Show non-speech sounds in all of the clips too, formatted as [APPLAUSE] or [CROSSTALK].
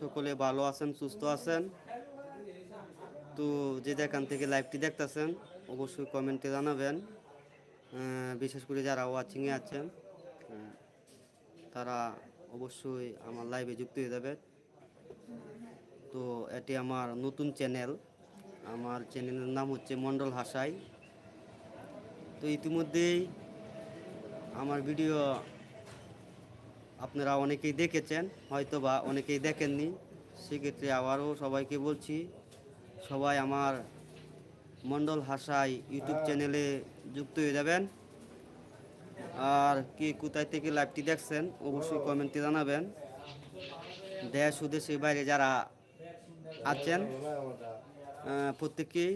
সকলে ভালো আছেন, সুস্থ আছেন। তো যে যেখান থেকে লাইভটি দেখতেছেন, অবশ্যই কমেন্টে জানাবেন। বিশেষ করে যারা ওয়াচিংয়ে আছেন তারা অবশ্যই আমার লাইভে যুক্ত হয়ে যাবে। তো এটি আমার নতুন চ্যানেল আমার চ্যানেলের নাম হচ্ছে মণ্ডল হাসাই। তো ইতিমধ্যেই আমার ভিডিও আপনারা অনেকেই দেখেছেন হয়তো বা অনেকেই দেখেননি। সেক্ষেত্রে আবারও সবাইকে বলছি, সবাই আমার মণ্ডল হাসাই ইউটিউব চ্যানেলে যুক্ত হয়ে যাবেন। আর কে কোথায় থেকে লাইভটি দেখছেন, অবশ্যই কমেন্টে জানাবেন। দেশ ও বাইরে যারা আছেন প্রত্যেকেই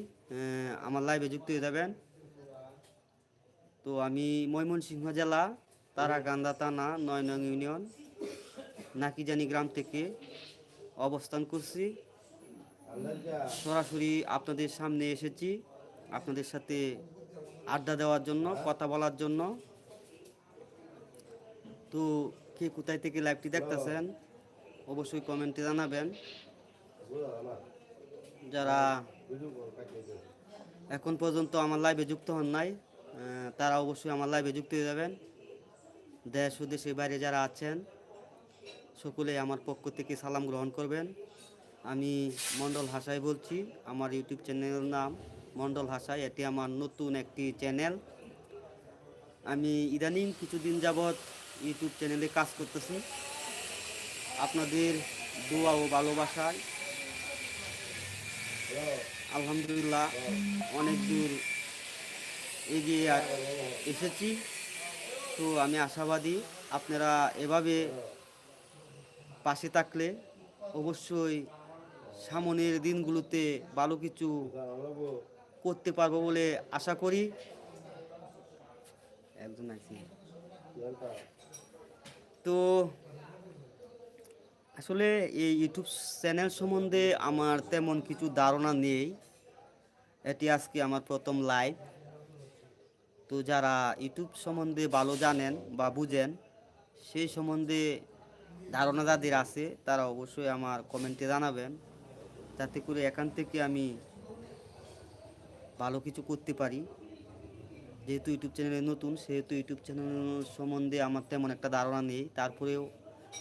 আমার লাইভে যুক্ত হয়ে যাবেন। তো আমি ময়মনসিংহ জেলা তারাকান্দা থানা নয় নং ইউনিয়ন নাকিজানি গ্রাম থেকে অবস্থান করছি। সরাসরি আপনাদের সামনে এসেছি আপনাদের সাথে আড্ডা দেওয়ার জন্য, কথা বলার জন্য। তো কে কোথায় থেকে লাইভটি দেখতেছেন, অবশ্যই কমেন্টে জানাবেন। যারা এখন পর্যন্ত আমার লাইভে যুক্ত হন নাই তারা অবশ্যই আমার লাইভে যুক্ত হয়ে যাবেন। দেশ ও বাইরে যারা আছেন সকলে আমার পক্ষ থেকে সালাম গ্রহণ করবেন। আমি মণ্ডল হাসাই বলছি, আমার ইউটিউব চ্যানেলের নাম মণ্ডল হাসাই। এটি আমার নতুন একটি চ্যানেল। আমি ইদানিং কিছুদিন যাবৎ ইউটিউব চ্যানেলে কাজ করতেছি। আপনাদের দোয়া ও ভালোবাসায় আলহামদুলিল্লাহ অনেক দূর এগিয়ে এসেছি। তো আমি আশাবাদী আপনারা এভাবে পাশে থাকলে অবশ্যই সামনের দিনগুলোতে ভালো কিছু করতে পারব বলে আশা করি। একজন তো আসলে এই ইউটিউব চ্যানেল সম্বন্ধে আমার তেমন কিছু ধারণা নেই। এটি আজকে আমার প্রথম লাইভ তো যারা ইউটিউব সম্বন্ধে ভালো জানেন বা বুঝেন, সেই সম্বন্ধে ধারণা যাদের আছে, তারা অবশ্যই আমার কমেন্টে জানাবেন, যাতে করে এখান থেকে আমি ভালো কিছু করতে পারি। যেহেতু ইউটিউব চ্যানেলে নতুন, সেহেতু ইউটিউব চ্যানেল সম্বন্ধে আমার তেমন একটা ধারণা নেই। তারপরেও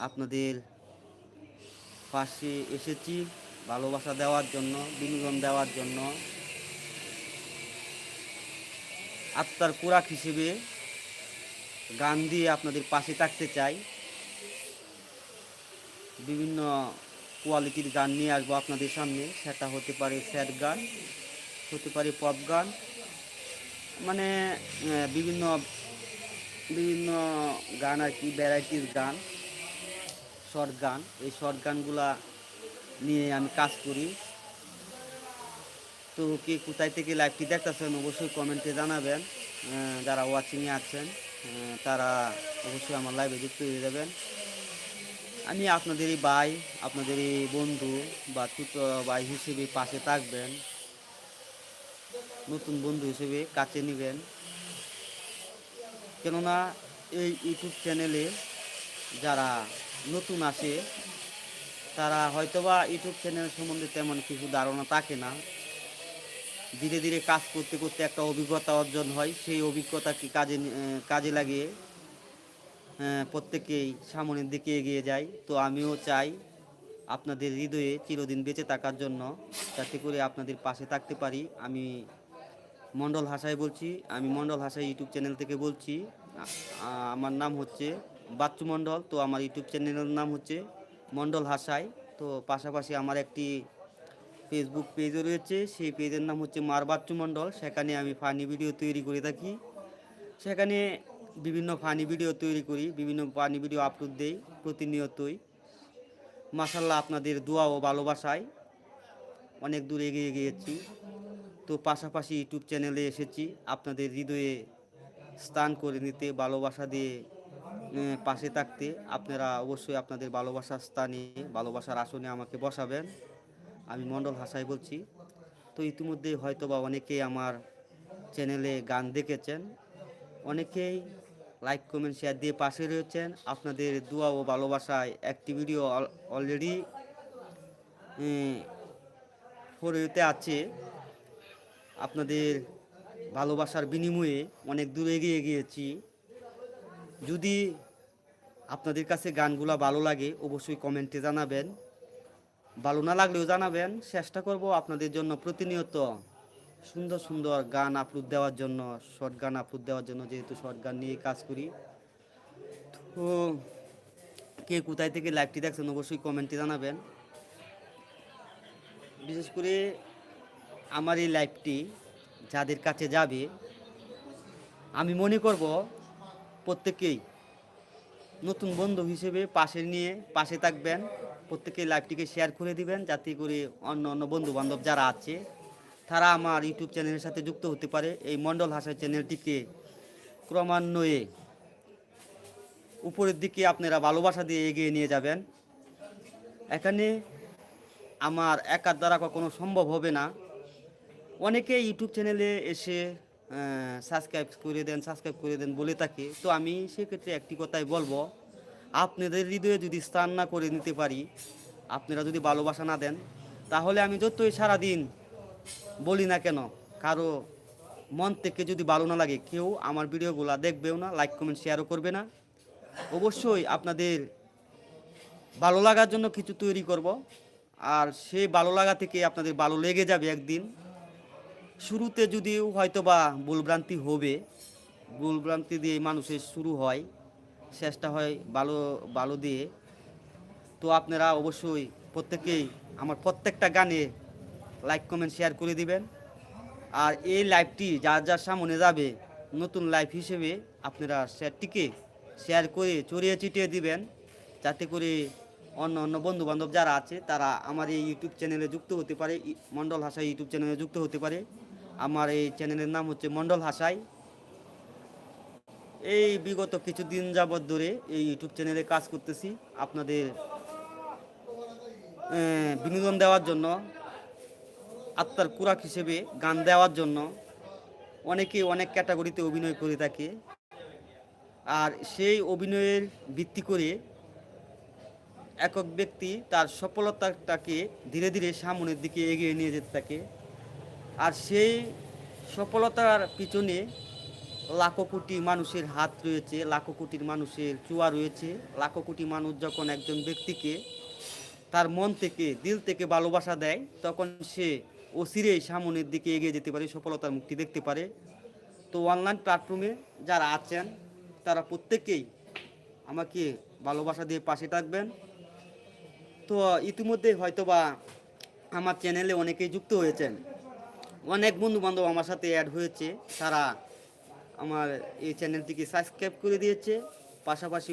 আপনাদের পাশে এসেছি ভালোবাসা দেওয়ার জন্য, বিনোদন দেওয়ার জন্য। আত্মার কোরাক হিসেবে গান দিয়ে আপনাদের পাশে থাকতে চাই। বিভিন্ন কোয়ালিটির গান নিয়ে আসব আপনাদের সামনে। সেটা হতে পারে স্যাড গান, হতে পারে পপ গান মানে বিভিন্ন বিভিন্ন গান আর কি ভ্যারাইটির গান শর্ট গান। এই শর্ট গানগুলা নিয়ে আমি কাজ করি। তো কে কোথায় থেকে লাইভটি দেখতেছেন অবশ্যই কমেন্টে জানাবেন যারা ওয়াচিংয়ে আছেন তারা অবশ্যই আমার লাইভে যুক্ত হয়ে যাবেন। আমি আপনাদেরই ভাই, আপনাদেরই বন্ধু বা তুত ভাই হিসেবে পাশে থাকবেন, নতুন বন্ধু হিসেবে কাছে নেবেন। কেননা এই ইউটিউব চ্যানেলে যারা নতুন আসে, তারা হয়তোবা ইউটিউব চ্যানেল সম্বন্ধে তেমন কিছু ধারণা থাকে না। ধীরে ধীরে কাজ করতে করতে একটা অভিজ্ঞতা অর্জন হয়। সেই অভিজ্ঞতাকে কাজে কাজে লাগিয়ে প্রত্যেকেই সামনের দিকে এগিয়ে যায়। তো আমিও চাই আপনাদের হৃদয়ে চিরদিন বেঁচে থাকার জন্য, যাতে করে আপনাদের পাশে থাকতে পারি। আমি মণ্ডল হাসাই বলছি, আমি মণ্ডল হাসাই ইউটিউব চ্যানেল থেকে বলছি। আমার নাম হচ্ছে বাচ্চু মণ্ডল তো আমার ইউটিউব চ্যানেলের নাম হচ্ছে মণ্ডল হাসাই। তো পাশাপাশি আমার একটি ফেসবুক পেজও রয়েছে। সেই পেজের নাম হচ্ছে মার বাচ্চু মণ্ডল। সেখানে আমি ফানি ভিডিও তৈরি করে থাকি। সেখানে বিভিন্ন ফানি ভিডিও তৈরি করি, বিভিন্ন ফানি ভিডিও আপলোড দেই প্রতিনিয়তই। মাসাল্লাহ আপনাদের দোয়া ও ভালোবাসায়। অনেক দূর এগিয়ে গিয়েছি। তো পাশাপাশি ইউটিউব চ্যানেলে এসেছি। আপনাদের হৃদয়ে স্থান করে নিতে, ভালোবাসা দিয়ে পাশে থাকতে আপনারা অবশ্যই আপনাদের ভালোবাসার স্থানে, ভালোবাসার আসনে আমাকে বসাবেন। আমি মণ্ডল হাসাই বলছি। তো ইতিমধ্যে হয়তো বা অনেকেই আমার চ্যানেলে গান দেখেছেন, অনেকেই লাইক, কমেন্ট, শেয়ার দিয়ে পাশে রয়েছেন। আপনাদের দোয়া ও ভালোবাসায় একটি ভিডিও অলরেডি ফোরেতে আছে। আপনাদের ভালোবাসার বিনিময়ে অনেক দূর এগিয়ে গিয়েছি। যদি আপনাদের কাছে গানগুলো ভালো লাগে, অবশ্যই কমেন্টে জানাবেন। ভালো না লাগলেও জানাবেন, চেষ্টা করব আপনাদের জন্য প্রতিনিয়ত সুন্দর সুন্দর গান আপলোড দেওয়ার জন্য শর্ট গান আপলোড দেওয়ার জন্য, যেহেতু শর্ট গান নিয়ে কাজ করি। তো কে কোথায় থেকে লাইভটি দেখছেন অবশ্যই কমেন্টে জানাবেন। বিশেষ করে আমার এই লাইভটি যাদের কাছে যাবে, আমি মনে করব প্রত্যেকেই নতুন বন্ধু হিসেবে পাশে নিয়ে পাশে থাকবেন। প্রত্যেকেই লাইভটিকে শেয়ার করে দিবেন যাতে করে অন্য অন্য বন্ধু বান্ধব যারা আছে, তারা আমার ইউটিউব চ্যানেলের সাথে যুক্ত হতে পারে। এই মণ্ডল হাসা চ্যানেলটিকে ক্রমান্বয়ে উপরের দিকে আপনারা ভালোবাসা দিয়ে এগিয়ে নিয়ে যাবেন। এখানে আমার একার দ্বারা কখনো সম্ভব হবে না। অনেকে ইউটিউব চ্যানেলে এসে সাবস্ক্রাইব করে দেন সাবস্ক্রাইব করে দেন বলে থাকে। তো আমি সেক্ষেত্রে একটি কথাই বলব, আপনাদের হৃদয়ে যদি স্থান না করে নিতে পারি, আপনারা যদি ভালোবাসা না দেন, তাহলে আমি যতই সারাদিন বলি না কেন, কারও মন থেকে যদি ভালো না লাগে, কেউ আমার ভিডিওগুলো দেখবেও না লাইক কমেন্ট শেয়ারও করবে না। অবশ্যই আপনাদের ভালো লাগার জন্য কিছু তৈরি করব, আর সেই ভালো লাগা থেকে আপনাদের ভালো লেগে যাবে একদিন। শুরুতে যদিও হয়তো বা ভুলভ্রান্তি হবে, ভুলভ্রান্তি দিয়ে মানুষের শুরু হয়, শেষটা হয় ভালো ভালো দিয়ে, তো আপনারা অবশ্যই প্রত্যেকেই আমার প্রত্যেকটা গানে লাইক, কমেন্ট, শেয়ার করে দিবেন। আর এই লাইভটি যার যার সামনে যাবে নতুন লাইভ হিসেবে আপনারা শেয়ারটিকে শেয়ার করে চড়িয়ে চিটিয়ে দিবেন, যাতে করে অন্য অন্য বন্ধু বান্ধব যারা আছে তারা আমার এই ইউটিউব চ্যানেলে যুক্ত হতে পারে মণ্ডল হাসাই ইউটিউব চ্যানেলে যুক্ত হতে পারে। আমার এই চ্যানেলের নাম হচ্ছে মণ্ডল হাসাই। এই বিগত কিছুদিন যাবৎ ধরে এই ইউটিউব চ্যানেলে কাজ করতেছি। আপনাদের বিনোদন দেওয়ার জন্য, আত্মার কুরাক হিসেবে গান দেওয়ার জন্য অনেকে অনেক ক্যাটাগরিতে অভিনয় করে থাকে। আর সেই অভিনয়ের ভিত্তি করে একক ব্যক্তি তার সফলতাটাকে ধীরে ধীরে সামনের দিকে এগিয়ে নিয়ে যেতে থাকে। আর সেই সফলতার পিছনে লাখো কোটি মানুষের হাত রয়েছে, লাখো কোটির মানুষের চুয়া রয়েছে, লাখো কোটি মানুষ যখন একজন ব্যক্তিকে তার মন থেকে, দিল থেকে ভালোবাসা দেয়, তখন সে অচিরেই সামনের দিকে এগিয়ে যেতে পারে, সফলতার মুক্তি দেখতে পারে। তো অনলাইন প্ল্যাটফর্মে যারা আছেন, তারা প্রত্যেকেই আমাকে ভালোবাসা দিয়ে পাশে থাকবেন। তো ইতিমধ্যে হয়তোবা আমার চ্যানেলে অনেকেই যুক্ত হয়েছেন। অনেক বন্ধু বান্ধব আমার সাথে অ্যাড হয়েছে। তারা আমার এই চ্যানেলটিকে সাবস্ক্রাইব করে দিয়েছে। পাশাপাশি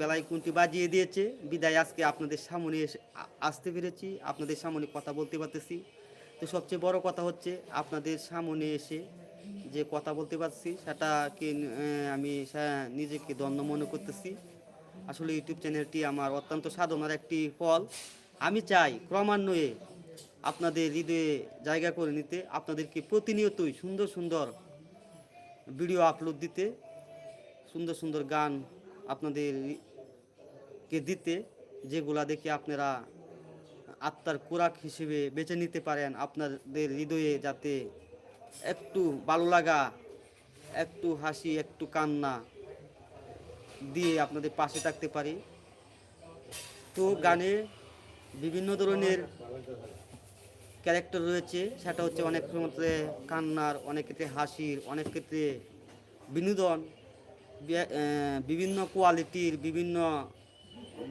বেলায় কোনটি বাজিয়ে দিয়েছে। বিদায়, আজকে আপনাদের সামনে এসে আসতে পেরেছি। আপনাদের সামনে কথা বলতে পারতেছি। তো সবচেয়ে বড় কথা হচ্ছে, আপনাদের সামনে এসে যে কথা বলতে পারছি, সেটাকে আমি নিজেকে ধন্য মনে করতেছি। আসলে ইউটিউব চ্যানেলটি আমার অত্যন্ত সাধনার একটি ফল। আমি চাই ক্রমান্বয়ে আপনাদের হৃদয়ে জায়গা করে নিতে আপনাদেরকে প্রতিনিয়তই সুন্দর সুন্দর ভিডিও আপলোড দিতে, সুন্দর সুন্দর গান আপনাদেরকে দিতে, যেগুলা দেখে আপনারা আত্মার কোরাক হিসেবে বেছে নিতে পারেন আপনাদের হৃদয়ে যাতে একটু ভালো লাগা, একটু হাসি, একটু কান্না দিয়ে আপনাদের পাশে থাকতে পারি। তো গানে বিভিন্ন ধরনের ক্যারেক্টার রয়েছে, সেটা হচ্ছে অনেক ক্ষেত্রে কান্নার, অনেক ক্ষেত্রে হাসির, অনেক ক্ষেত্রে বিনোদন বিভিন্ন কোয়ালিটির বিভিন্ন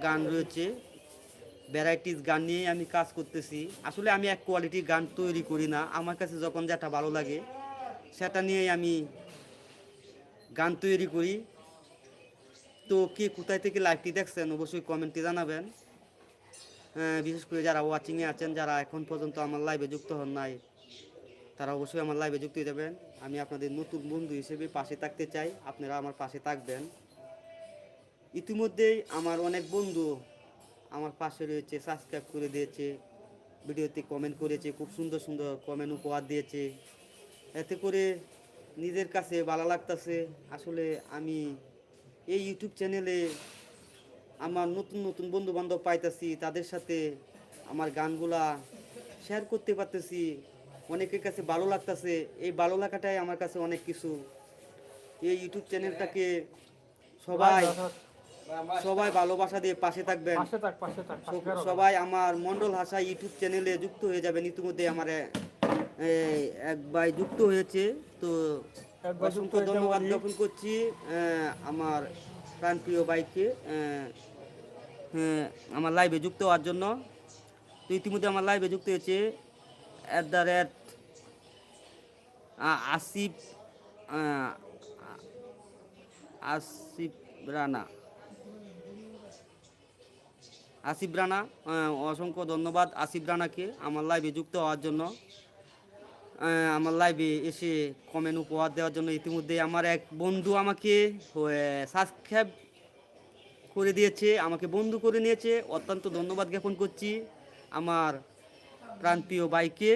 গান রয়েছে। ভ্যারাইটিস গান নিয়ে আমি কাজ করতেছি। আসলে আমি এক কোয়ালিটির গান তৈরি করি না। আমার কাছে যখন যেটা ভালো লাগে, সেটা নিয়েই আমি গান তৈরি করি। তো কে কোথায় থেকে লাইভটি দেখছেন, অবশ্যই কমেন্টে জানাবেন। বিশেষ করে যারা ওয়াচিংয়ে আছেন, যারা এখন পর্যন্ত আমার লাইভে যুক্ত হন নাই, তারা অবশ্যই আমার লাইভে যুক্ত হয়ে যাবেন। আমি আপনাদের নতুন বন্ধু হিসেবে পাশে থাকতে চাই, আপনারা আমার পাশে থাকবেন। ইতিমধ্যেই আমার অনেক বন্ধু আমার পাশে রয়েছে সাবস্ক্রাইব করে দিয়েছে, ভিডিওতে কমেন্ট করেছে, খুব সুন্দর সুন্দর কমেন্ট উপহার দিয়েছে। এতে করে নিজের কাছে ভালো লাগতেছে। আসলে আমি এই ইউটিউব চ্যানেলে আমার নতুন নতুন বন্ধু বান্ধব পাইতাছি তাদের সাথে আমার গানগুলা শেয়ার করতে পারতেছি। অনেকের কাছে ভালো লাগতেছে। এই ভালো লাগাটাই আমার কাছে অনেক কিছু। এই ইউটিউব চ্যানেলটাকে সবাই সবাই ভালোবাসা দিয়ে পাশে থাকবেন। সবাই আমার মন্ডল হাসা ইউটিউব চ্যানেলে যুক্ত হয়ে যাবেন। ইতিমধ্যে আমার এক ভাই যুক্ত হয়েছে। তো অসংখ্য ধন্যবাদ জ্ঞাপন করছি। আমার প্রাণপ্রিয় বাইকে আমার লাইভে যুক্ত হওয়ার জন্য। তো ইতিমধ্যে আমার লাইভে যুক্ত হয়েছে at the rate Asif Asif Rana. Asif Rana অসংখ্য ধন্যবাদ আসিফ রানাকে আমার লাইভে যুক্ত হওয়ার জন্য। আমার লাইভে এসে কমেন্ট উপহার দেওয়ার জন্য ইতিমধ্যে আমার এক বন্ধু আমাকে সাবস্ক্রাইব করে দিয়েছে, আমাকে বন্ধু করে নিয়েছে। অত্যন্ত ধন্যবাদ জ্ঞাপন করছি আমার প্রান্তীয় বাইকে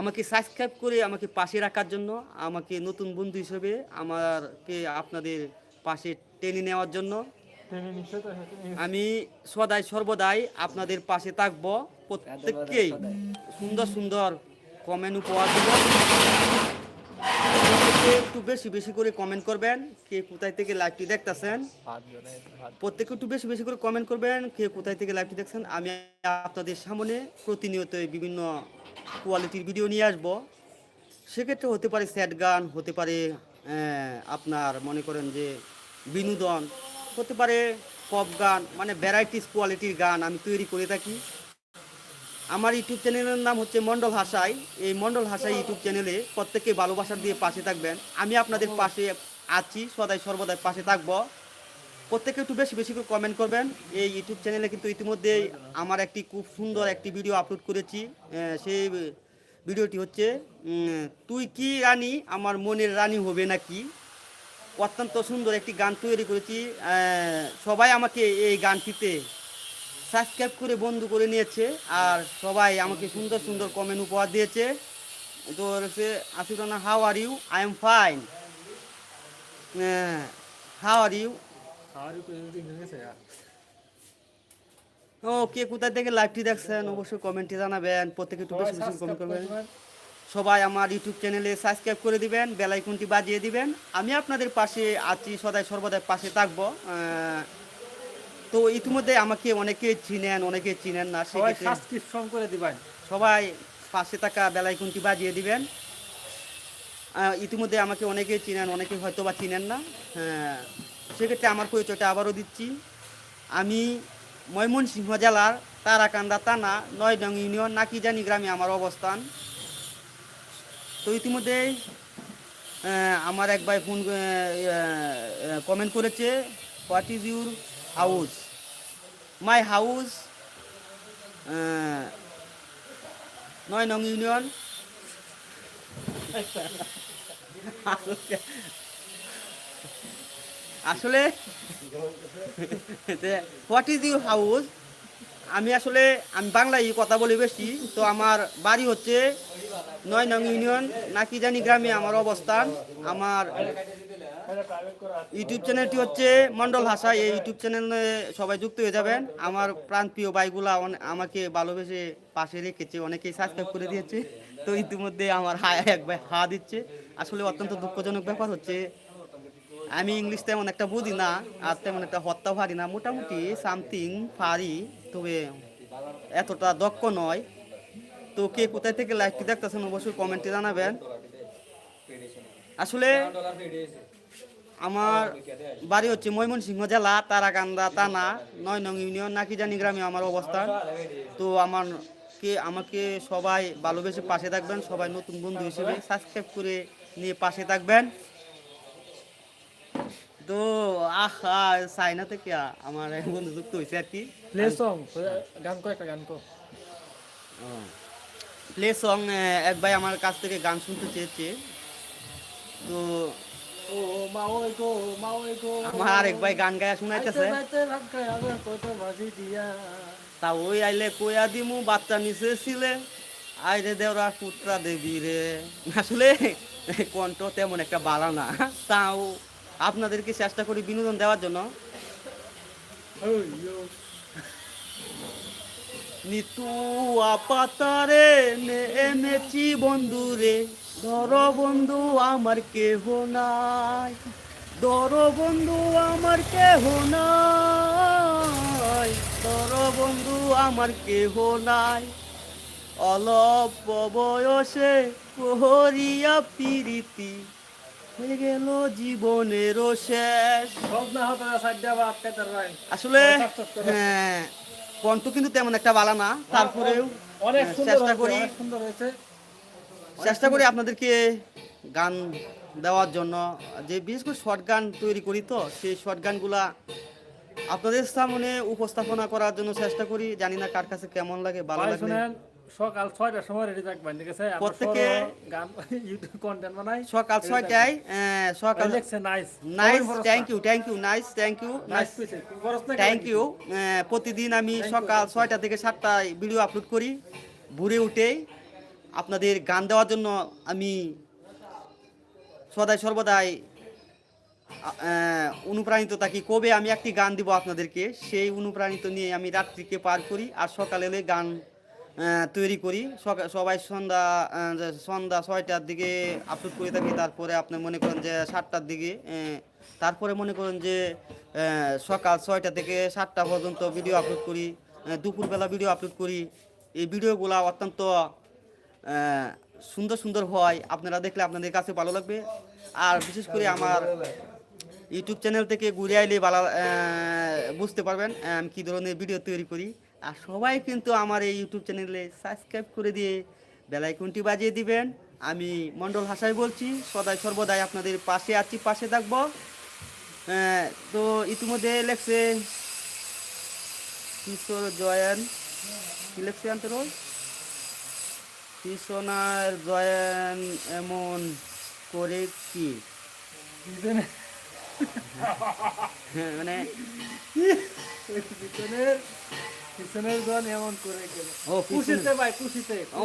আমাকে সাবস্ক্রাইব করে আমাকে পাশে রাখার জন্য, আমাকে নতুন বন্ধু হিসেবে আমাকে আপনাদের পাশে টেনে নেওয়ার জন্য। আমি সদাই সর্বদাই আপনাদের পাশে থাকব প্রত্যেককেই। সুন্দর সুন্দর কমেন্ট উপহার দেব। একটু বেশি বেশি করে কমেন্ট করবেন, কে কোথায় থেকে লাইভটি দেখতেছেন। প্রত্যেকে একটু বেশি বেশি করে কমেন্ট করবেন, কে কোথায় থেকে লাইভটি দেখছেন। আমি আপনাদের সামনে প্রতিনিয়ত বিভিন্ন কোয়ালিটির ভিডিও নিয়ে আসব। সেক্ষেত্রে হতে পারে স্যাড গান, হতে পারে আপনার মনে করেন যে বিনোদন হতে পারে পপ গান মানে ভ্যারাইটিস কোয়ালিটির গান আমি তৈরি করে থাকি। আমার ইউটিউব চ্যানেলের নাম হচ্ছে মন্ডল হাসাই। এই মন্ডল হাসাই ইউটিউব চ্যানেলে প্রত্যেকে ভালোবাসা দিয়ে পাশে থাকবেন। আমি আপনাদের পাশে আছি, সদাই সর্বদাই পাশে থাকব। প্রত্যেকে একটু বেশি বেশি করে কমেন্ট করবেন। এই ইউটিউব চ্যানেলে কিন্তু ইতিমধ্যেই আমার একটি খুব সুন্দর একটি ভিডিও আপলোড করেছি। সেই ভিডিওটি হচ্ছে তুই কি রানী? আমার মনের রানী হবে নাকি? অত্যন্ত সুন্দর একটি গান তৈরি করেছি। সবাই আমাকে এই গানটিতে সাবস্ক্রাইব করে বন্ধু করে নিয়েছে আর সবাই আমাকে সুন্দর সুন্দর কমেন্ট উপহার দিয়েছে। তো হচ্ছে Asif Rana how are you I am fine how are you. Okay কোথায় থেকে লাইভটি দেখছেন? অবশ্যই কমেন্টে জানাবেন। প্রত্যেকে একটু বেশি বেশি কমেন্ট করবেন। সবাই আমার ইউটিউব চ্যানেলে সাবস্ক্রাইব করে দিবেন বেল আইকনটি বাজিয়ে দিবেন। আমি আপনাদের পাশে আছি সদাই সর্বদাই পাশে থাকব। তো ইতিমধ্যে আমাকে অনেকে চিনেন অনেকে চিনেন না সবাই সাবস্ক্রিপশন করে দিবেন। সবাই পাশে থাকা বেল আইকনটি বাজিয়ে দিবেন। ইতিমধ্যে আমাকে অনেকে চিনেন অনেকে হয়তো বা চিনেন না। হ্যাঁ সেক্ষেত্রে আমার পরিচয়টা আবারও দিচ্ছি। আমি ময়মনসিংহ জেলার তারাকান্দা থানা নয় নং ইউনিয়ন নাকিজানি গ্রামে আমার অবস্থান। তো ইতিমধ্যে আমার এক ভাই ফোন কমেন্ট করেছে what is your house my house নয় নং ইউনিয়ন। আসলে হোয়াট ইজ ইউর হাউস আমি আসলে, আমি বাংলায় কথা বলি বেশি, তো আমার বাড়ি হচ্ছে নয় নং ইউনিয়ন, নাকি জানি গ্রামে আমার অবস্থান। আমার ইউটিউব চ্যানেলটি হচ্ছে মন্ডল হাসা, এই ইউটিউব চ্যানেলে সবাই যুক্ত হয়ে যাবেন। আমার প্রাণপ্রিয় ভাইগুলা অনে- আমাকে ভালোবেসে পাশে রেখেছে, অনেকেই সাবস্ক্রাইব করে দিয়েছে। তো ইতিমধ্যে আমার হা এক হা দিচ্ছে। আসলে অত্যন্ত দুঃখজনক ব্যাপার হচ্ছে, আমি ইংলিশ তেমন একটা বুঝি না, আর তেমন একটা হত্যা পারি না। মোটামুটি সামথিং পারি তবে এতটা দক্ষ নয়। তো কে কোথায় থেকে লাইভটি দেখতেছেন অবশ্যই কমেন্টে জানাবেন। আসলে আমার বাড়ি হচ্ছে ময়মনসিংহ জেলা, তারাকান্দা তানা নয় নং ইউনিয়ন নাকিজানি গ্রামে আমার অবস্থান। তো আমার কে, আমাকে সবাই ভালোবেসে পাশে থাকবেন, সবাই নতুন বন্ধু হিসেবে সাবস্ক্রাইব করে নিয়ে পাশে থাকবেন। তো আহা চাইনা থেকে আমার এক বন্ধু যুক্ত হয়েছে আর কি? প্লে সং গান কো একটা গান কো। প্লে সং এক ভাই আমার কাছ থেকে গান শুনতে চেয়েছে। তো ও মা ওই গো মা ওই গো। আমার আরেক ভাই গান গায়া শোনাইতেছে। তা ওই আইলে কইয়া দিমু বাচ্চা নিচে ছিলে আইরে দেওরা পুত্রা দেবী রে আসলে কণ্ঠ তেমন একটা বালা না। তাও আপনাদেরকে চেষ্টা করি বিনোদন দেওয়ার জন্য। নিতু আপাতারে নেমেছি বন্ধুরে ধর বন্ধু আমার কেহ নাই। ধর বন্ধু আমার কেহ নাই। ধর বন্ধু আমার কেহ নাই। অলপ বয়সে প্রহরিয়া প্রীতি হয়ে গেল জীবনের শেষ। আসলে হ্যাঁ কণ্ঠ কিন্তু তেমন একটা বালা না তারপরেও অনেক সুন্দর চেষ্টা করি। চেষ্টা আপনাদেরকে গান দেওয়ার জন্য। যে বিশেষ করে শর্ট গান তৈরি করি তো সেই শর্ট গানগুলা আপনাদের সামনে উপস্থাপনা করার জন্য চেষ্টা করি। জানি না কার কাছে কেমন লাগে ভালো লাগে সকাল ছয়টার সময় রেডি থাকবেন ঠিক আছে? প্রত্যেকে- গান [LAUGHS] ইউটিউব কন্টেন্ট বানাই সকাল ছয়টায় সকাল লেখছে nice nice thank you thank you nice thank you nice thank you প্রতিদিন আমি সকাল ছয়টা থেকে সাতটায় ভিডিও আপলোড করি ভোরে উঠে আপনাদের গান দেওয়ার জন্য আমি সদাই সর্বদাই অনুপ্রাণিত থাকি। কবে আমি একটি গান দিব আপনাদেরকে সেই অনুপ্রাণিত নিয়ে আমি রাত্রিকে পার করি আর সকালে এলে গান তৈরি করি। সবাই সন্ধ্যা সন্ধ্যা ছয়টার দিকে আপলোড করে থাকি, তারপরে আপনি মনে করেন যে সাতটার দিকে তারপরে মনে করেন যে সকাল ছয়টা থেকে সাতটা পর্যন্ত ভিডিও আপলোড করি দুপুরবেলা ভিডিও আপলোড করি। এই ভিডিওগুলো অত্যন্ত সুন্দর সুন্দর হয়। আপনারা দেখলে আপনাদের কাছে ভালো লাগবে। আর বিশেষ করে আমার ইউটিউব চ্যানেল থেকে ঘুরে আইলে ভালো বুঝতে পারবেন আমি কী ধরনের ভিডিও তৈরি করি। আর সবাই কিন্তু আমার এই ইউটিউব চ্যানেলে সাবস্ক্রাইব করে দিয়ে বেলাইকনটি বাজিয়ে দিবেন। আমি মণ্ডল হাসাই বলছি সদাই সর্বদাই আপনাদের পাশে আছি পাশে থাকব। তো ইতিমধ্যে লেখছে কিশোর জয়ান কি লেখছে আন্তর কৃষ্ণার জয়ান এমন করে কি? হ্যাঁ, মানে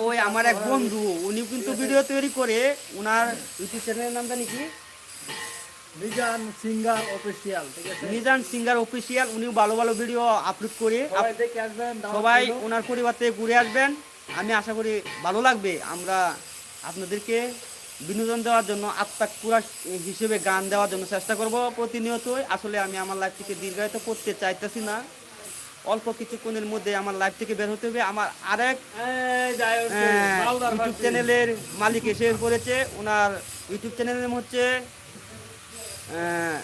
ওই আমার এক বন্ধু উনি কিন্তু ভিডিও তৈরি করে ওনার ইউটিউব চ্যানেলের মিজান সিঙ্গার অফিসিয়াল ঠিক আছে? মিজান সিঙ্গার অফিসিয়াল উনিও ভালো ভালো ভিডিও আপলোড করে সবাই ওনার পরিবার থেকে ঘুরে আসবেন। আমি আশা করি ভালো লাগবে। আমরা আপনাদেরকে বিনোদন দেওয়ার জন্য আত্মাক পুরা হিসেবে গান দেওয়ার জন্য চেষ্টা করব প্রতিনিয়তই। আসলে আমি আমার লাইফটিকে দীর্ঘায়িত করতে চাইতেছি না। অল্প কিছুক্ষণের মধ্যে আমার লাইফ থেকে বের হতে হবে। আমার আরেক ইউটিউব চ্যানেলের মালিক এসে পড়েছে ওনার ইউটিউব চ্যানেলের নাম হচ্ছে আহ,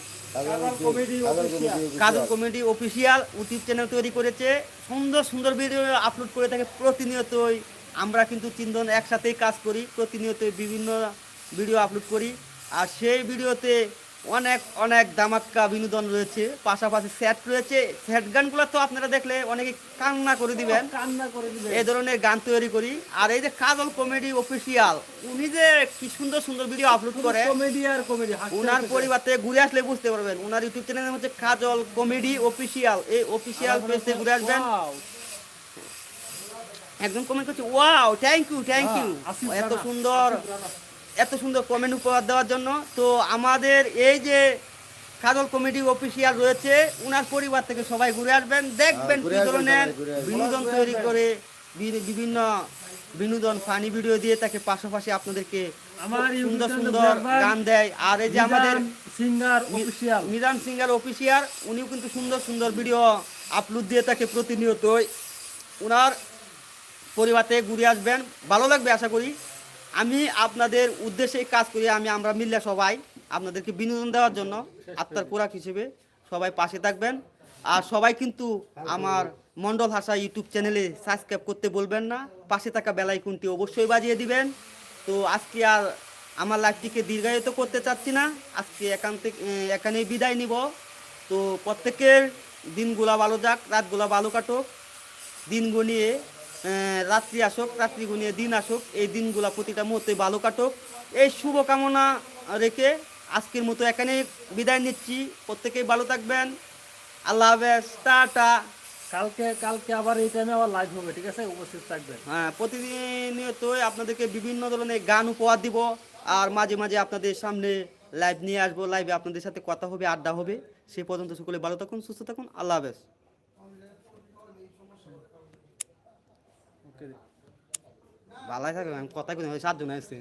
comedy official Kajal comedy official YouTube channel তৈরি করেছে। সুন্দর সুন্দর ভিডিও আপলোড করে থাকে প্রতিনিয়তই। আমরা কিন্তু তিনজন একসাথেই কাজ করি প্রতিনিয়তই বিভিন্ন ভিডিও আপলোড করি। আর সেই ভিডিওতে অনেক অনেক দামাক্কা বিনোদন রয়েছে পাশাপাশি স্যাট রয়েছে। স্যাট গানগুলো তো আপনারা দেখলে অনেকে কান্না করে দিবেন। কান্না করে দিবে এই ধরনের গান তৈরি করি। আর এই যে কাজল কমেডি অফিসিয়াল উনি যে কি সুন্দর সুন্দর ভিডিও আপলোড করে কমেডি আর কমেডি ওনার পরিবার থেকে ঘুরে আসলে বুঝতে পারবেন। ওনার ইউটিউব চ্যানেল হচ্ছে কাজল কমেডি অফিসিয়াল এই অফিসিয়াল পেজ ঘুরে আসবেন। একজন কমেন্ট করছে wow thank you thank you এত সুন্দর। এত সুন্দর কমেন্ট উপহার দেওয়ার জন্য। তো আমাদের এই যে কাজল কমেডি অফিসিয়াল রয়েছে ওনার পরিবার থেকে সবাই ঘুরে আসবেন দেখবেন কি ধরনের বিনোদন তৈরি করে বিভিন্ন বিনোদন ফানি ভিডিও দিয়ে তাকে পাশাপাশি আপনাদেরকে আমার সুন্দর সুন্দর। গান দেয়। আর এই যে আমাদের singer official Miran singer official উনিও কিন্তু সুন্দর সুন্দর ভিডিও আপলোড দিয়ে তাকে প্রতিনিয়তই ওনার পরিবারে ঘুরে আসবেন। ভালো লাগবে আশা করি। আমি আপনাদের উদ্দেশ্যেই কাজ করি আমি আমরা মিললে সবাই আপনাদেরকে বিনোদন দেওয়ার জন্য আত্মার কোরাক হিসেবে সবাই পাশে থাকবেন। আর সবাই কিন্তু আমার মন্ডল হাসা ইউটিউব চ্যানেলে সাবস্ক্রাইব করতে বলবেন না পাশে থাকা বেলাইকুনটি অবশ্যই বাজিয়ে দিবেন। তো আজকে আর আমার লাইফটিকে দীর্ঘায়িত করতে চাচ্ছি না আজকে এখান থেকে এখানেই বিদায় নিব। তো প্রত্যেকের দিনগুলা ভালো যাক রাতগুলা ভালো কাটুক। দিন আহ, রাত্রি আসুক রাত্রি গনিয়ে দিন আসুক এই দিনগুলো প্রতিটা মুহূর্তে ভালো কাটুক। এই শুভকামনা রেখে আজকের মতো এখানে বিদায় নিচ্ছি। প্রত্যেকেই ভালো থাকবেন। আল্লাহ হাফেজ। টাটা। কালকে কালকে আবার এই টাইমে আবার লাইভ হবে ঠিক আছে? উপস্থিত থাকবেন। হ্যাঁ প্রতিনিয়তই আপনাদেরকে বিভিন্ন ধরনের গান উপহার দিব। আর মাঝে মাঝে আপনাদের সামনে লাইভ নিয়ে আসব। লাইভে আপনাদের সাথে কথা হবে আড্ডা হবে। সেই পর্যন্ত সকলে ভালো থাকুন সুস্থ থাকুন। আল্লাহ হাফেজ। ভালাই থাকবে আমি কথা কোনো সাতজন আসছে